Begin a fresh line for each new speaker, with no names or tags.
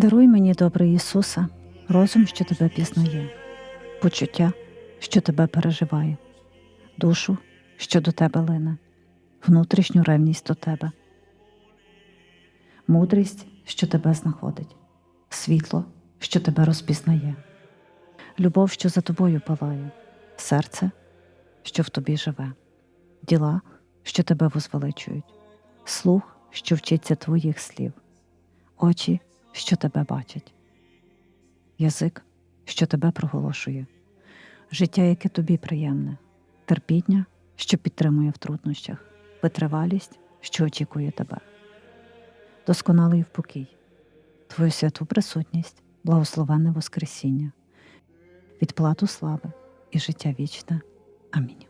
Даруй мені, добрий Ісуса, розум, що тебе пізнає, почуття, що тебе переживає, душу, що до тебе лине, внутрішню ревність до тебе, мудрість, що тебе знаходить, світло, що тебе розпізнає, любов, що за тобою палає, серце, що в тобі живе, діла, що тебе возвеличують, слух, що вчиться твоїх слів, очі, що тебе бачать, язик, що тебе проголошує, життя, яке тобі приємне, терпіння, що підтримує в труднощах, витривалість, що очікує тебе, досконалий впокій, твою святу присутність, благословенне Воскресіння, відплату слави. І життя вічне. Амінь.